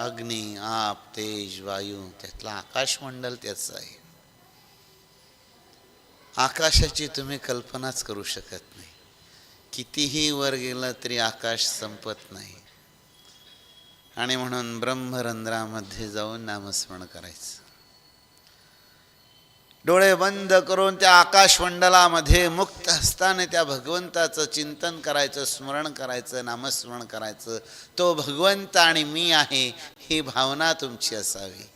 अग्नी आप तेज वायू त्यातलं आकाशमंडल त्याचं आहे. आकाशाची तुम्ही कल्पनाच करू शकत नाही. कितीही वर गेलं तरी आकाश संपत नाही. आणि म्हणून ब्रह्मरंध्रामध्ये जाऊन नामस्मरण करायचं. डोळे बंद करून त्या आकाशमंडलामध्ये मुक्त असताना त्या भगवंताचं चिंतन करायचं स्मरण करायचं नामस्मरण करायचं. तो भगवंत आणि मी आहे ही भावना तुमची असावी.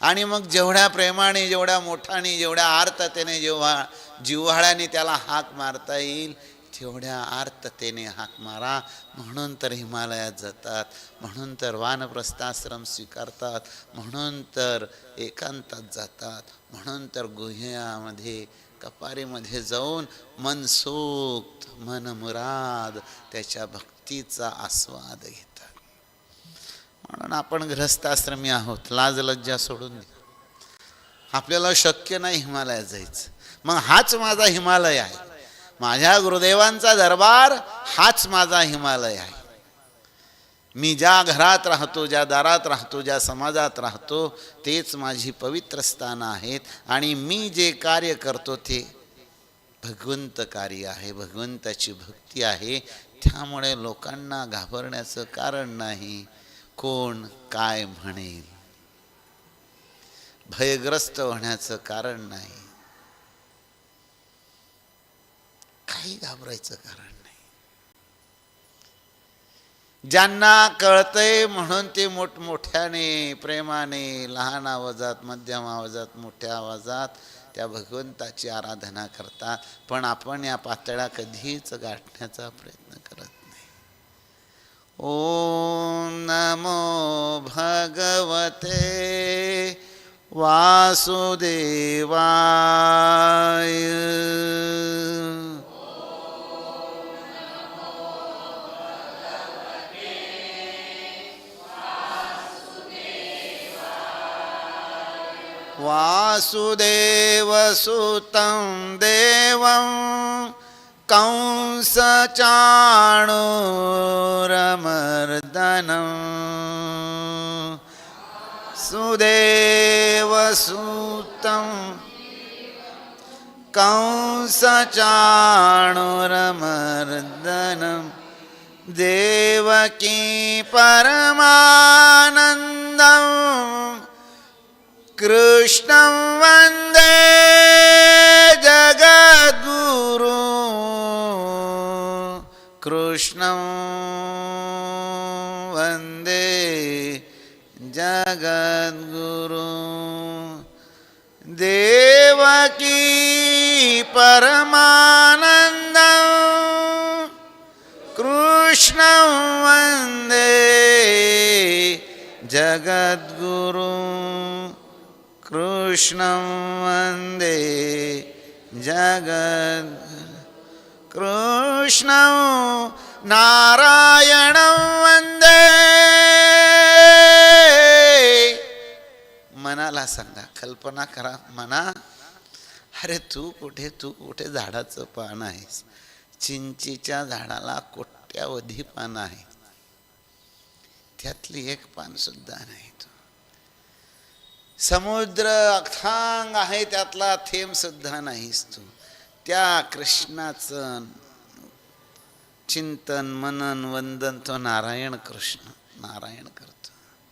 आणि मग जेवढ्या प्रेमाने जेवढ्या मोठाने जेवढ्या आर्ततेने जेव्हा जिव्हाळ्याने त्याला हाक मारता येईल तेवढ्या आर्ततेने हाक मारा. म्हणून तर हिमालयात जातात म्हणून तर वानप्रस्थाश्रम स्वीकारतात म्हणून तर एकांतात जातात म्हणून तर गुह्यामध्ये कपारीमध्ये जाऊन मनसोक्त मनमुराद त्याच्या भक्तीचा आस्वाद घेतात. म्हणून आपण ग्रहस्थाश्रमी आहोत लाज लज्जा सोडून दे आपल्याला शक्य नाही हिमालयात जायचं. मग हाच माझा हिमालय आहे. माझ्या गुरुदेवांचा दरबार हाच माझा हिमालय आहे. मी ज्या घरात राहतो ज्या दारात राहतो ज्या समाजात राहतो तेच माझी पवित्र स्थानं आहेत आणि मी जे कार्य करतो ते भगवंत कार्य आहे भगवंताची भक्ती आहे. त्यामुळे लोकांना घाबरण्याचं कारण नाही. कोण काय म्हणेल? भयग्रस्त होण्याचं कारण नाही. काही घाबरायचं कारण नाही. ज्यांना कळतंय म्हणून ते मोठमोठ्याने प्रेमाने लहान आवाजात मध्यम आवाजात मोठ्या आवाजात त्या भगवंताची आराधना करतात. पण आपण या पातळ्या कधीच गाठण्याचा प्रयत्न करत नाही. ओम नमो भगवते वासुदेवाय. वासुदेवसुतं देवं कंसचाणूरमर्दनं। सुदेवसुतं कंसचाणुरमर्दनं। देवकी परमान कृष्णं वन्दे जगद्गुरु। कृष्णं वन्दे जगद्गुरु। देवकी परमानन्दं। कृष्णं वन्दे जगद्गुरु। कृष्णं वन्दे जगद् कृष्णं नारायणं वन्दे। मनाला सांगा कल्पना करा मना अरे तू कुठे तू कुठे झाडाचं पान आहेस? चिंचीच्या झाडाला कोट्यावधी पानं आहे. त्यातली एक पान सुद्धा नाही तू. समुद्र अथांग आहे त्यातला थेंबसुद्धा नाहीस तू. त्या कृष्णाचं चिंतन मनन वंदन तो नारायण कृष्ण नारायण करतो.